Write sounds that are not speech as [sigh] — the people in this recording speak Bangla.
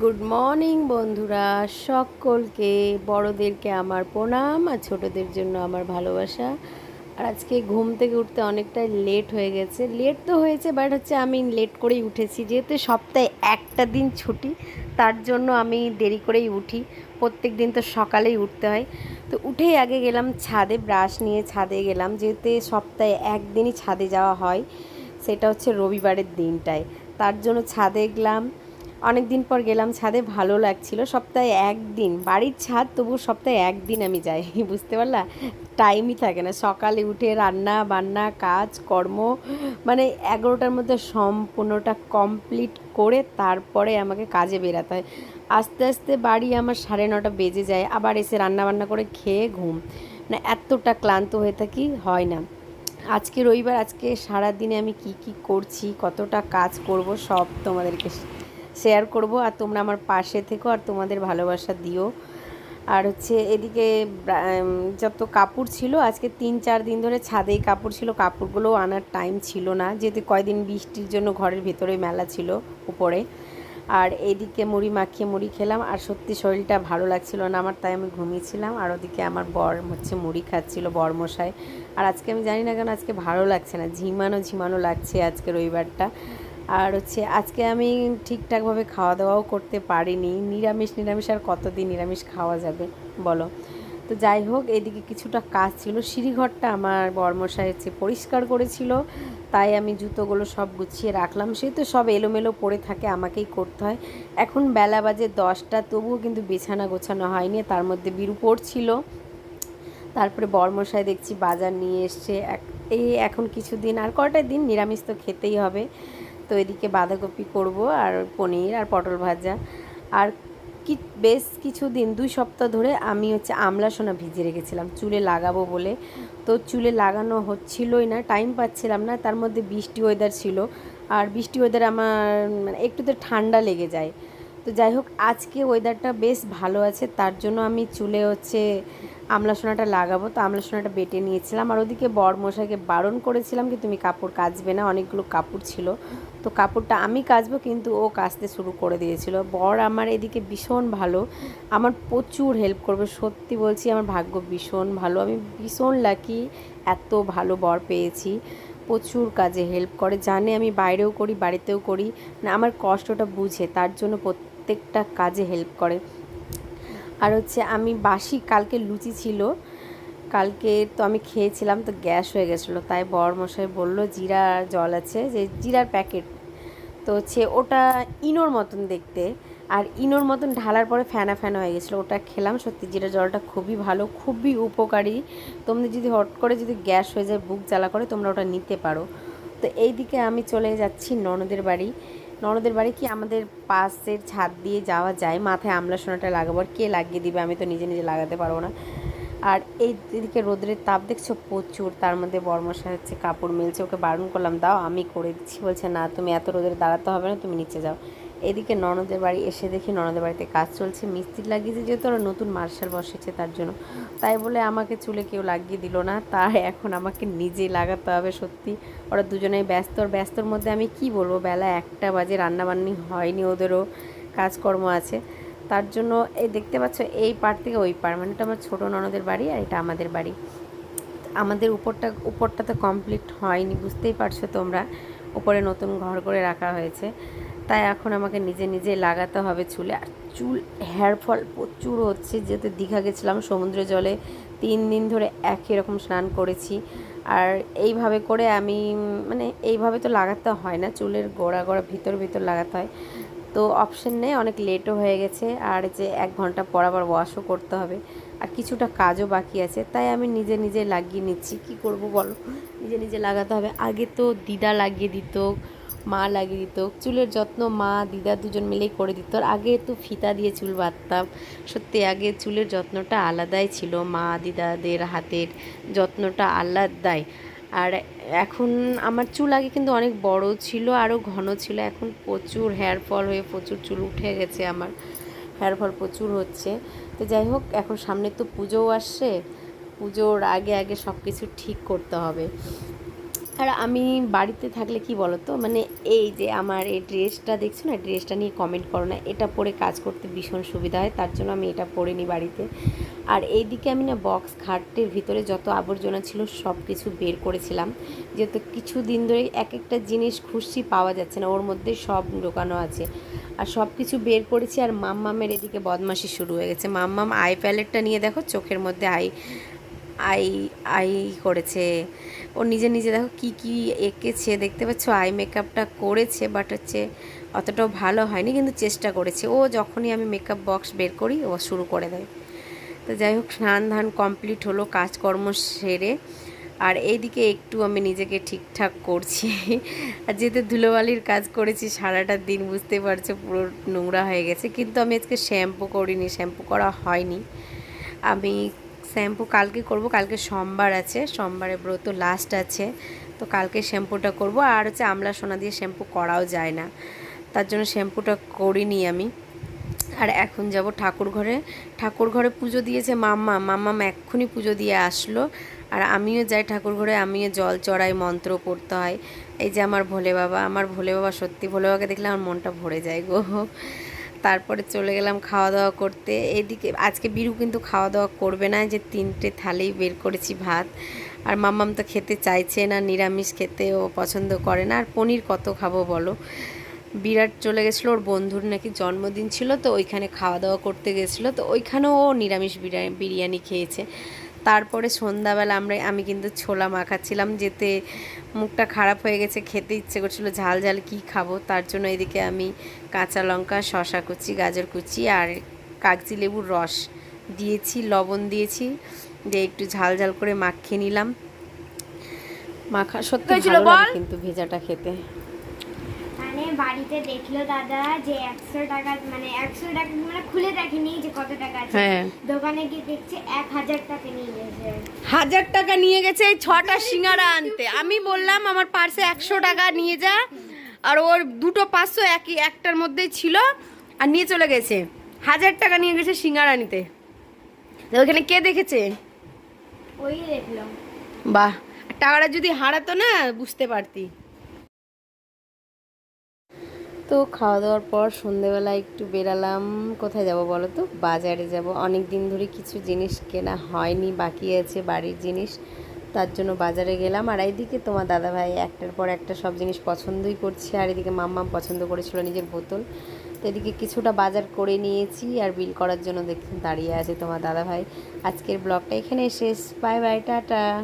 গুড মর্নিং বন্ধুরা। সকলকে, বড়দেরকে আমার প্রণাম আর ছোটদের জন্য আমার ভালোবাসা। আর আজকে ঘুম থেকে উঠতে অনেকটাই লেট হয়ে গেছে। লেট তো হয়েছে বাট হচ্ছে আমি লেট করেই উঠেছি। যেহেতু সপ্তাহে একটা দিন ছুটি, তার জন্য আমি দেরি করেই উঠি। প্রত্যেক দিন তো সকালেই উঠতে হয়। তো উঠেই আগে গেলাম ছাদে ব্রাশ নিয়ে ছাদে গেলাম। যেহেতু সপ্তাহে একদিনই ছাদে যাওয়া হয়, সেটা হচ্ছে রবিবারের দিনটায়। তার জন্য ছাদে গেলাম। অনেক দিন পর গেলাম ছাদে, ভালো লাগছিল। সপ্তাহে একদিন। বাড়ির ছাদ তবু সপ্তাহে একদিন আমি যাই, [laughs] বুঝতে পারলা? টাইমই থাকে না। সকালে উঠে রান্না বান্না, কাজ, কর্ম মানে এগারোটার মধ্যে সম্পূর্ণটা কমপ্লিট করে তারপরে আমাকে কাজে বেরাতে হয়। আস্তে আস্তে বাড়ি আমার সাড়ে নটা বেজে যায়, আবার এসে রান্না বান্না করে খেয়ে ঘুম। মানে এতটা ক্লান্ত হয়ে থাকি, হয় না। আজকে রবিবার, আজকে সারা দিনে আমি কি কি করছি, কতটা কাজ করব, সব তোমাদেরকে শেয়ার করব আর তোমরা আমার পাশে থেকো আর তোমাদের ভালোবাসা দিও। আর হচ্ছে এদিকে যত কাপড় ছিল, আজকে তিন চার দিন ধরে ছাদেই কাপড় ছিল কাপড়গুলো আনার টাইম ছিল না। যেহেতু কয়দিন বৃষ্টির জন্য ঘরের ভেতরে মেলা ছিল উপরে। আর এদিকে মুড়ি মাখিয়ে মুড়ি খেলাম, আর সত্যি শরীরটা ভালো লাগছিল না আমার, তাই আমি ঘুমিয়েছিলাম। আর ওদিকে আমার বর হচ্ছে মুড়ি খাচ্ছিল বরমশাই। আর আজকে আমি জানি না কেন, আজকে ভালো লাগছে না, ঝিমানো ঝিমানো লাগছে আজকে রবিবারটা। আর হচ্ছে আজকে আমি ঠিকঠাকভাবে খাওয়া দাওয়াও করতে পারিনি। নিরামিষ নিরামিষ আর কতদিন নিরামিষ খাওয়া যাবে, বলো? তো যাই হোক, এদিকে কিছুটা কাজ ছিল। সিঁড়িঘরটা আমার বর্মশাই হচ্ছে পরিষ্কার করেছিল। তাই আমি জুতোগুলো সব গুছিয়ে রাখলাম। সে তো সব এলোমেলো পড়ে থাকে, আমাকেই করতে হয়। এখন বেলা বাজে দশটা, তবুও কিন্তু বিছানা গোছানো হয়নি। তার মধ্যে বিরু পড়ছিল। তারপরে বর্মশাই দেখছি বাজার নিয়ে এসছে। এই এখন কিছুদিন আর কটা দিন নিরামিষ তো খেতেই হবে। তো এদিকে বাঁধাকপি করব আর পনির আর পটল ভাজা। আর কি, বেশ কিছু দিন দুই সপ্তাহ ধরে আমি হচ্ছে আমলা সোনা ভিজে রেখেছিলাম, চুলে লাগাবো বলে। তো চুলে লাগানো হচ্ছিলই না টাইম পাচ্ছিলাম না, তার মধ্যে বৃষ্টি ওয়েদার ছিল। আর বৃষ্টি ওয়েদার আমার মানে একটু তো ঠান্ডা লেগে যায়। তো যাই হোক আজকে ওয়েদারটা বেশ ভালো আছে। তার জন্য আমি চুলে হচ্ছে আমলা সোনাটা লাগাবো। তো আমলা সোনাটা বেটে নিয়েছিলাম। আর ওদিকে মশাইকে বারণ করেছিলাম কি, তুমি কাপড় কাচবে না। অনেকগুলো কাপড় ছিল। তো কাপড়টা আমি কাচবো, কিন্তু ও কাচতে শুরু করে দিয়েছিল। বর আমার এদিকে ভীষণ ভালো। আমার প্রচুর হেল্প করবে। সত্যি বলছি, আমার ভাগ্য ভীষণ ভালো। আমি ভীষণ লাকি এত ভালো বর পেয়েছি। প্রচুর কাজে হেল্প করে। জানে আমি বাইরেও করি, বাড়িতেও করি। না, আমার কষ্টটা বুঝে। তার জন্য প্রত্যেকটা কাজে হেল্প করে। আর হচ্ছে আমি বাসি, কালকে লুচি ছিল। কালকে তো আমি খেয়েছিলাম, তো গ্যাস হয়ে গেছিল। তাই মশাই বলল, জিরা জল আছে। যে জিরার প্যাকেট তো হচ্ছে ওটা ইনোর মতন দেখতে। আর ইনোর মতন ঢালার পরে ফ্যানা ফ্যানা হয়ে গেছিল। ওটা খেলাম, সত্যি জিরা জলটা খুবই ভালো, খুবই উপকারী। তোমাদের যদি হট করে যদি গ্যাস হয়ে যায়, বুক জ্বালা করে, তোমরা ওটা নিতে পারো। তো এই দিকে আমি চলে যাচ্ছি ননদের বাড়ি। ননদের বাড়ি কি আমাদের পাশের ছাদ দিয়ে যাওয়া যায়? মাথায় আমলা সোনাটা লাগাবো আর কে লাগিয়ে দিবে? আমি তো নিজে নিজে লাগাতে পারব না। আর এই দিকে রোদ্রের তাপ দেখছ? প্রচুর। তার মধ্যে বর্মশা হচ্ছে, কাপড় মিলছে, ওকে বারণ করলাম, দাও, আমি করে দিচ্ছি। বলছে, না, তুমি এত রোদের দাঁড়াতে হবে না, তুমি নিচে যাও। এদিকে ননদের বাড়ি এসে দেখি ননদের বাড়িতে কাজ চলছে। মিস্ত্রি লাগিয়েছে যেহেতু ওরা নতুন মার্শাল বসেছে তার জন্য। তাই বলে আমাকে চুলে কেউ লাগিয়ে দিল না, তাই এখন আমাকে নিজেই লাগাতে হবে সত্যি। ওরা দুজনেই ব্যস্ত, আর ব্যস্তর মধ্যে আমি কি বলব? বেলা একটা বাজে, রান্নাবান্নি হয়নি ওদেরও, কাজকর্ম আছে। তার জন্য এই দেখতে পাচ্ছ, এই পার থেকে ওই পার মানে এটা আমার ছোটো ননদের বাড়ি আর এটা আমাদের বাড়ি। আমাদের উপরটা উপরটা তো কমপ্লিট হয়নি, বুঝতেই পারছ তোমরা। উপরে নতুন ঘর করে রাখা হয়েছে। তাই এখন আমাকে নিজে নিজে লাগাতে হবে চুলে। আর চুল হেয়ার ফল প্রচুর হচ্ছে। যেহেতু দীঘা গেছিলাম, সমুদ্র জলে তিন দিন ধরে একই রকম স্নান করেছি। আর এইভাবে করে আমি মানে এইভাবে তো লাগাতে হয় না, চুলের গোড়া গোড়া, ভিতর ভিতর লাগাতে হয়। তো অপশন নেই, অনেক লেটও হয়ে গেছে। আর যে এক ঘণ্টা পর আবার ওয়াশও করতে হবে। আর কিছুটা কাজও বাকি আছে, তাই আমি নিজে নিজে লাগিয়ে নিচ্ছি। কি করব বলো? নিজে নিজে লাগাতে হবে। আগে তো দিদা লাগিয়ে দিত মা লাগিয়ে দিত। চুলের যত্ন মা, দিদা দুজন মিলেই করে দিত। আর আগে তো ফিতা দিয়ে চুল বাঁধতাম। সত্যি আগে চুলের যত্নটা আলাদাই ছিল। মা, দিদাদের হাতের যত্নটা আলাদাই। আর এখন আমার চুল আগে কিন্তু অনেক বড় ছিল আরও ঘন ছিল। এখন প্রচুর হেয়ার ফল হয়ে প্রচুর চুল উঠে গেছে আমার। হেয়ার ফল প্রচুর হচ্ছে। তো যাই হোক, এখন সামনে তো পুজোও আসছে। পুজোর আগে আগে সব কিছু ঠিক করতে হবে। আর আমি বাড়িতে থাকলে কি বলো তো মানে এই যে আমার এই ড্রেসটা দেখছ না? ড্রেসটা নিয়ে কমেন্ট করো না। এটা পরে কাজ করতে ভীষণ সুবিধা হয়, তার জন্য আমি এটা পরে নিই বাড়িতে। আর এইদিকে আমি না বক্স খাটের ভিতরে যত আবর্জনা ছিল সব কিছু বের করেছিলাম। যেহেতু কিছু দিন ধরে এক একটা জিনিস খুশি পাওয়া যাচ্ছে না, ওর মধ্যে সব ঢোকানো আছে। আর সব কিছু বের করেছি আর মাম্মামের এদিকে বদমাশি শুরু হয়ে গেছে। মাম্মাম আই প্যালেটটা নিয়ে দেখো, চোখের মধ্যে আই আই আই করেছে। ও নিজে নিজে দেখো কি কি এঁকেছে, দেখতে পাচ্ছ আই মেকআপটা করেছে বাট হচ্ছে অতটাও ভালো হয়নি, কিন্তু চেষ্টা করেছে। ও যখনই আমি মেকআপ বক্স বের করি, ও শুরু করে দেয়। তো যাই হোক, স্নান ধান কমপ্লিট হলো, কাজকর্ম সেরে। আর এইদিকে একটু আমি নিজেকে ঠিকঠাক করছি। আর যেহেতু ধুলোবালির কাজ করেছি, সারাটা দিন বুঝতে পারছ, পুরো নোংরা হয়ে গেছে। কিন্তু আমি আজকে শ্যাম্পু করিনি শ্যাম্পু করা হয়নি। আমি শ্যাম্পু কালকে করব, কালকে সোমবার আছে সোমবারে ব্রত লাস্ট আছে, তো কালকে শ্যাম্পুটা করব, আর হচ্ছে আমলা সোনা দিয়ে শ্যাম্পু করাও যায় না, তার জন্য শ্যাম্পুটা করিনি আমি, আর এখন যাব ঠাকুর ঘরে ঠাকুর ঘরে পুজো দিয়েছে মাম্মা, মাম্মাম এক্ষুনি পুজো দিয়ে আসলো, আর আমিও যাই ঠাকুর ঘরে, আমিও জল চড়াই, মন্ত্র পড়তে হয়, এই যে আমার ভোলে বাবা, আমার ভোলে বাবা সত্যি ভোলে বাবাকে দেখলে আমার মনটা ভরে যায় গো তারপরে চলে গেলাম খাওয়া দাওয়া করতে। এদিকে, আজকে বিরু কিন্তু খাওয়া দাওয়া করবে না যে তিনটে থালেই বের করেছি ভাত। আর মাম্মাম তো খেতে চাইছে না, নিরামিষ খেতে ও পছন্দ করে না। আর পনির কত খাব বলো? বিরাট চলে গেছিল, ওর বন্ধুর নাকি জন্মদিন ছিল, তো ওইখানে খাওয়া দাওয়া করতে গেছিল, তো ওইখানেও ও নিরামিষ বিরিয়ানি খেয়েছে। তারপরে সন্ধ্যাবেলা আমরা আমি কিন্তু ছোলা মাখাচ্ছিলাম যেতে মুখটা খারাপ হয়ে গেছে খেতে ইচ্ছে করছিল ঝাল ঝাল কি খাব? তার জন্য এদিকে আমি কাঁচা লঙ্কা শশা কুচি গাজর কুচি আর কাগজি লেবুর রস দিয়েছি লবণ দিয়েছি দিয়ে একটু ঝাল ঝাল করে মাখিয়ে নিলাম। মাখা সত্যি ভালো লাগে কিন্তু ভেজাটা খেতে। বাড়িতে দেখল দাদা যে একশো টাকা মানে একশো টাকা মানে খুলে দেখেনি যে কত টাকা আছে। হ্যাঁ। দোকানে গিয়ে দেখছে এক হাজার টাকা নিয়ে গেছে। হাজার টাকা নিয়ে গেছে ছটা সিঙ্গারা আনতে। আমি বললাম আমার পার্সে একশো টাকা নিয়ে যা। আর ওর দুটো পাঁচশো একই একটার মধ্যেই ছিল আর নিয়ে চলে গেছে। হাজার টাকা নিয়ে গেছে সিঙ্গারা নিতে ওখানে কে দেখেছে? ওই দেখল। বাহ টাকাটা যদি হারাতো না বুঝতে পারতি। তো খাওয়া দাওয়ার পর সন্ধেবেলা একটু বেরালাম। কোথায় যাব বলো তো? বাজারে যাব। অনেক দিন ধরে কিছু জিনিস কেনা হয়নি, বাকি আছে বাড়ির জিনিস। তার জন্য বাজারে গেলাম। আর এইদিকে তোমার দাদাভাই একটার পর একটা সব জিনিস পছন্দই করছে। আর এদিকে মাম্মা পছন্দ করেছিল নিজের বোতল। তো এদিকে কিছুটা বাজার করে নিয়েছি আর বিল করার জন্য দেখ দাঁড়িয়ে আছে তোমার দাদাভাই। আজকের ব্লগটা এখানে শেষ। Bye bye, tata.